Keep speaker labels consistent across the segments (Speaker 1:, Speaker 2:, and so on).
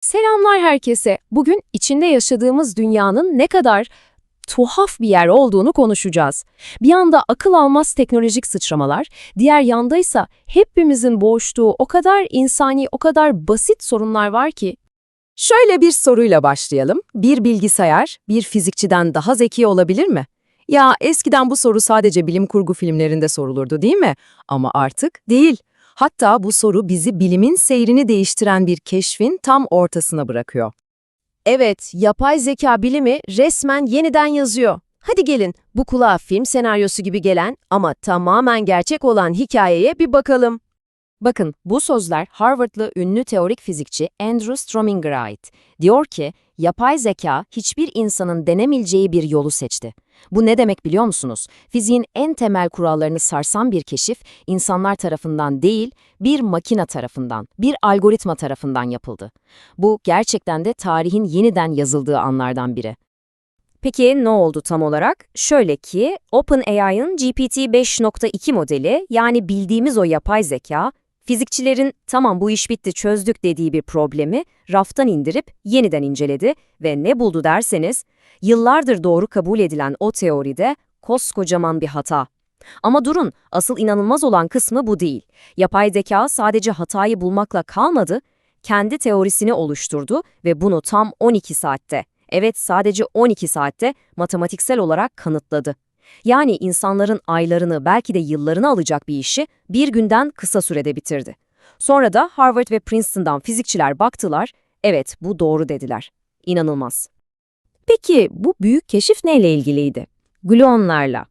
Speaker 1: Selamlar herkese. Bugün içinde yaşadığımız dünyanın ne kadar tuhaf bir yer olduğunu konuşacağız. Bir yanda akıl almaz teknolojik sıçramalar, diğer yandaysa hepimizin boğuştuğu o kadar insani, o kadar basit sorunlar var ki.
Speaker 2: Şöyle bir soruyla başlayalım. Bir bilgisayar, bir fizikçiden daha zeki olabilir mi? Ya eskiden bu soru sadece bilim kurgu filmlerinde sorulurdu değil mi? Ama artık değil. Hatta bu soru bizi bilimin seyrini değiştiren bir keşfin tam ortasına bırakıyor.
Speaker 1: Evet, yapay zeka bilimi resmen yeniden yazıyor. Hadi gelin, bu kulağa film senaryosu gibi gelen ama tamamen gerçek olan hikayeye bir bakalım. Bakın, bu sözler Harvard'lı ünlü teorik fizikçi Andrew Strominger'a ait. Diyor ki, yapay zeka hiçbir insanın denemeyeceği bir yolu seçti. Bu ne demek biliyor musunuz? Fiziğin en temel kurallarını sarsan bir keşif, insanlar tarafından değil, bir makina tarafından, bir algoritma tarafından yapıldı. Bu gerçekten de tarihin yeniden yazıldığı anlardan biri.
Speaker 3: Peki ne oldu tam olarak? Şöyle ki, OpenAI'ın GPT 5.2 modeli, yani bildiğimiz o yapay zeka, fizikçilerin tamam bu iş bitti çözdük dediği bir problemi raftan indirip yeniden inceledi ve ne buldu derseniz, yıllardır doğru kabul edilen o teoride koskocaman bir hata. Ama durun, asıl inanılmaz olan kısmı bu değil. Yapay zeka sadece hatayı bulmakla kalmadı, kendi teorisini oluşturdu ve bunu tam 12 saatte, evet sadece 12 saatte matematiksel olarak kanıtladı. Yani insanların aylarını belki de yıllarını alacak bir işi bir günden kısa sürede bitirdi. Sonra da Harvard ve Princeton'dan fizikçiler baktılar, evet bu doğru dediler. İnanılmaz. Peki bu büyük keşif neyle ilgiliydi? Gluonlarla.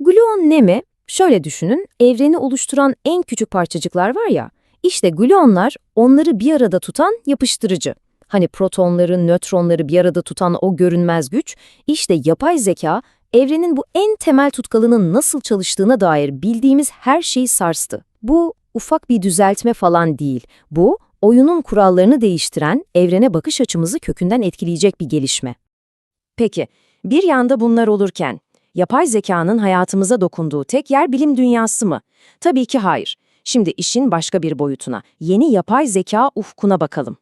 Speaker 3: Gluon ne mi? Şöyle düşünün, evreni oluşturan en küçük parçacıklar var ya, işte gluonlar onları bir arada tutan yapıştırıcı. Hani protonları, nötronları bir arada tutan o görünmez güç, işte yapay zeka, evrenin bu en temel tutkalının nasıl çalıştığına dair bildiğimiz her şeyi sarstı. Bu ufak bir düzeltme falan değil. Bu, oyunun kurallarını değiştiren, evrene bakış açımızı kökünden etkileyecek bir gelişme. Peki, bir yanda bunlar olurken, yapay zekanın hayatımıza dokunduğu tek yer bilim dünyası mı? Tabii ki hayır. Şimdi işin başka bir boyutuna, yeni yapay zeka ufkuna bakalım.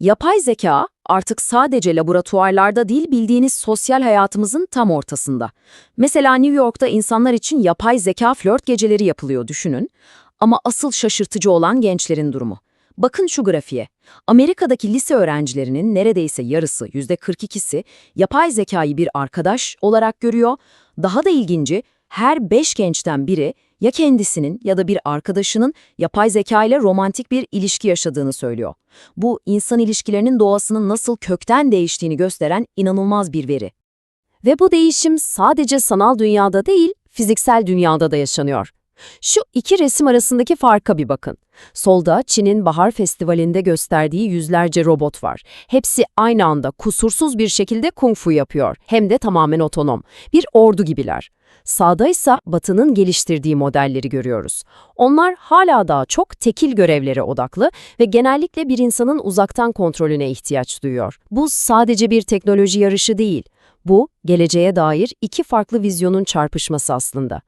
Speaker 3: Yapay zeka artık sadece laboratuvarlarda değil bildiğiniz sosyal hayatımızın tam ortasında. Mesela New York'ta insanlar için yapay zeka flört geceleri yapılıyor düşünün. Ama asıl şaşırtıcı olan gençlerin durumu. Bakın şu grafiğe. Amerika'daki lise öğrencilerinin neredeyse yarısı, %42'si yapay zekayı bir arkadaş olarak görüyor. Daha da ilginci, her 5 gençten biri ya kendisinin ya da bir arkadaşının yapay zeka ile romantik bir ilişki yaşadığını söylüyor. Bu, insan ilişkilerinin doğasının nasıl kökten değiştiğini gösteren inanılmaz bir veri. Ve bu değişim sadece sanal dünyada değil, fiziksel dünyada da yaşanıyor. Şu iki resim arasındaki farka bir bakın. Solda Çin'in Bahar Festivali'nde gösterdiği yüzlerce robot var. Hepsi aynı anda kusursuz bir şekilde kung fu yapıyor. Hem de tamamen otonom. Bir ordu gibiler. Sağda ise Batı'nın geliştirdiği modelleri görüyoruz. Onlar hala daha çok tekil görevlere odaklı ve genellikle bir insanın uzaktan kontrolüne ihtiyaç duyuyor. Bu sadece bir teknoloji yarışı değil. Bu, geleceğe dair iki farklı vizyonun çarpışması aslında.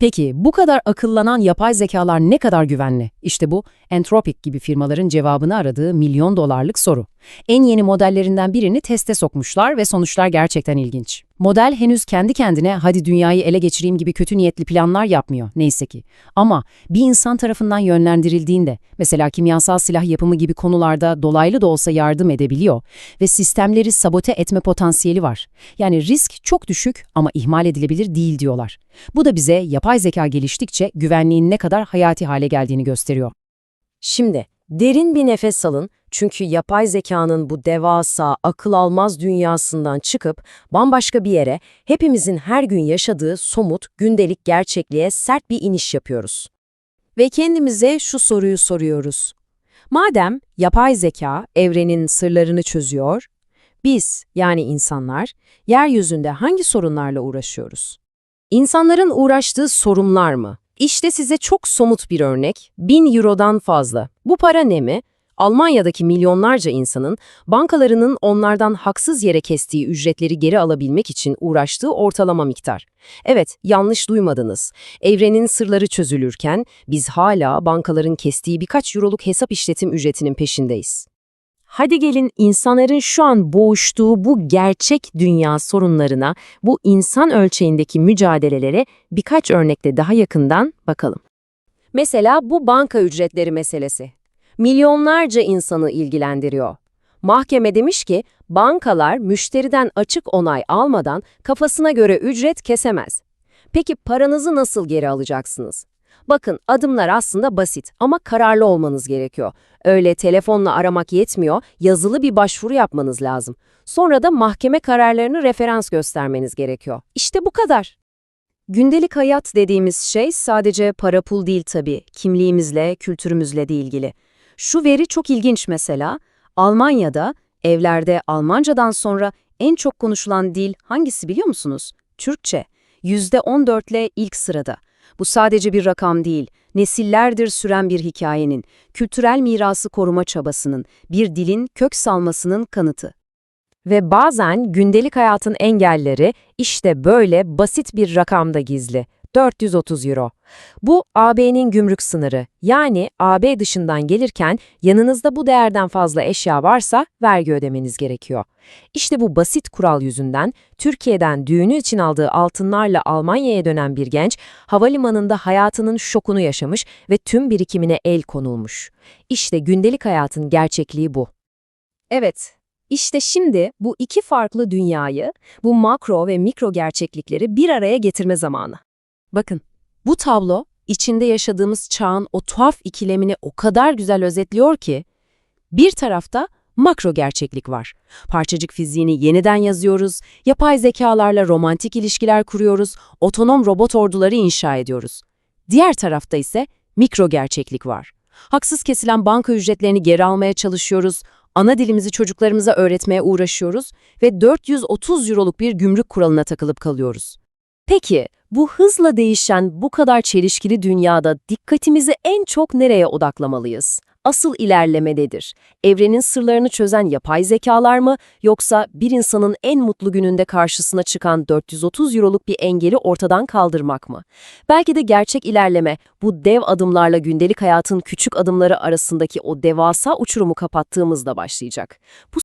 Speaker 4: Peki bu kadar akıllanan yapay zekalar ne kadar güvenli? İşte bu Anthropic gibi firmaların cevabını aradığı milyon dolarlık soru. En yeni modellerinden birini teste sokmuşlar ve sonuçlar gerçekten ilginç. Model henüz kendi kendine hadi dünyayı ele geçireyim gibi kötü niyetli planlar yapmıyor neyse ki. Ama bir insan tarafından yönlendirildiğinde, mesela kimyasal silah yapımı gibi konularda dolaylı da olsa yardım edebiliyor ve sistemleri sabote etme potansiyeli var. Yani risk çok düşük ama ihmal edilebilir değil diyorlar. Bu da bize yapay zeka geliştikçe güvenliğin ne kadar hayati hale geldiğini gösteriyor.
Speaker 2: Şimdi derin bir nefes alın çünkü yapay zekanın bu devasa, akıl almaz dünyasından çıkıp bambaşka bir yere hepimizin her gün yaşadığı somut, gündelik gerçekliğe sert bir iniş yapıyoruz. Ve kendimize şu soruyu soruyoruz. Madem yapay zeka evrenin sırlarını çözüyor, biz yani insanlar yeryüzünde hangi sorunlarla uğraşıyoruz? İnsanların uğraştığı sorunlar mı? İşte size çok somut bir örnek, 1000 eurodan fazla. Bu para ne mi? Almanya'daki milyonlarca insanın bankalarının onlardan haksız yere kestiği ücretleri geri alabilmek için uğraştığı ortalama miktar. Evet, yanlış duymadınız. Evrenin sırları çözülürken biz hala bankaların kestiği birkaç euroluk hesap işletim ücretinin peşindeyiz. Hadi gelin insanların şu an boğuştuğu bu gerçek dünya sorunlarına, bu insan ölçeğindeki mücadelelere birkaç örnekle daha yakından bakalım.
Speaker 1: Mesela bu banka ücretleri meselesi. Milyonlarca insanı ilgilendiriyor. Mahkeme demiş ki bankalar müşteriden açık onay almadan kafasına göre ücret kesemez. Peki paranızı nasıl geri alacaksınız? Bakın adımlar aslında basit ama kararlı olmanız gerekiyor. Öyle telefonla aramak yetmiyor, yazılı bir başvuru yapmanız lazım. Sonra da mahkeme kararlarını referans göstermeniz gerekiyor. İşte bu kadar. Gündelik hayat dediğimiz şey sadece para pul değil tabii, kimliğimizle, kültürümüzle de ilgili. Şu veri çok ilginç mesela. Almanya'da evlerde Almancadan sonra en çok konuşulan dil hangisi biliyor musunuz? Türkçe. %14 ile ilk sırada. Bu sadece bir rakam değil, nesillerdir süren bir hikayenin, kültürel mirası koruma çabasının, bir dilin kök salmasının kanıtı.
Speaker 2: Ve bazen gündelik hayatın engelleri işte böyle basit bir rakamda gizli. 430 euro. Bu AB'nin gümrük sınırı. Yani AB dışından gelirken yanınızda bu değerden fazla eşya varsa vergi ödemeniz gerekiyor. İşte bu basit kural yüzünden Türkiye'den düğünü için aldığı altınlarla Almanya'ya dönen bir genç havalimanında hayatının şokunu yaşamış ve tüm birikimine el konulmuş. İşte gündelik hayatın gerçekliği bu.
Speaker 1: Evet, işte şimdi bu iki farklı dünyayı, bu makro ve mikro gerçeklikleri bir araya getirme zamanı.
Speaker 2: Bakın, bu tablo içinde yaşadığımız çağın o tuhaf ikilemini o kadar güzel özetliyor ki, bir tarafta makro gerçeklik var. Parçacık fiziğini yeniden yazıyoruz, yapay zekalarla romantik ilişkiler kuruyoruz, otonom robot orduları inşa ediyoruz. Diğer tarafta ise mikro gerçeklik var. Haksız kesilen banka ücretlerini geri almaya çalışıyoruz, ana dilimizi çocuklarımıza öğretmeye uğraşıyoruz ve 430 euroluk bir gümrük kuralına takılıp kalıyoruz. Peki, bu hızla değişen, bu kadar çelişkili dünyada dikkatimizi en çok nereye odaklamalıyız? Asıl ilerleme nedir? Evrenin sırlarını çözen yapay zekalar mı, yoksa bir insanın en mutlu gününde karşısına çıkan 430 euroluk bir engeli ortadan kaldırmak mı? Belki de gerçek ilerleme, bu dev adımlarla gündelik hayatın küçük adımları arasındaki o devasa uçurumu kapattığımızda başlayacak. Bu